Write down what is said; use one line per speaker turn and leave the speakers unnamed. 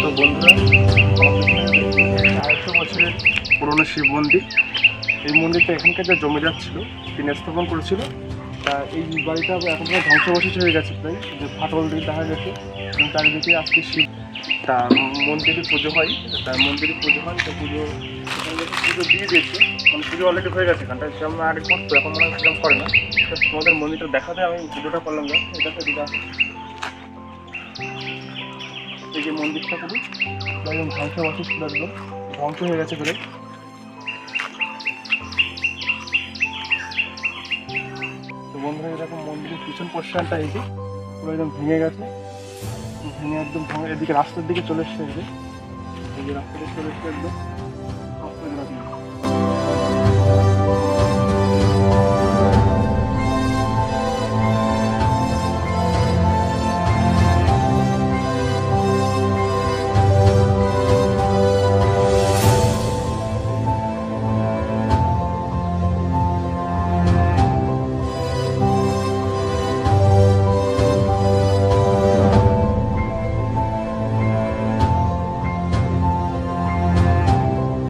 তো বন্ধুরা আড়াইশো বছরের পুরনো শিব মন্দির। এই মন্দিরটা এখানকার যা জমিদার ছিল, তিনি স্থাপন করেছিল। তা এই বাড়িটা এখন ধ্বংসবশেষ হয়ে গেছে প্রায়, যে ফাটল দিকে দেখা গেছে। এবং চারিদিকে আজকে শিব। তা মন্দিরে পুজো হয়। তার মন্দিরে পুজো হয়, তা পুজো পুজো দিয়ে দিয়েছে। মানে পুজো অলরেডি হয়ে গেছে এখানটা। সেরকম আগে করতো এখন মনে হয় সেরকম করে না। তোমাদের মন্দিরটা দেখাতে আমি পুজোটা করলাম না এটা দিদা। এই যে মন্দিরটা পুরো একদম ধ্বংসাবশেষ ছিল একদম ধ্বংস হয়ে গেছে পুরো তো বন্ধুরা এরকম মন্দিরের পিছন পোর্শনটা যে, পুরো একদম ভেঙে গেছে। ভেঙে একদম ভেঙে এদিকে রাস্তার দিকে চলে এসছে এই যে রাস্তাটা চলে এসছে একদম।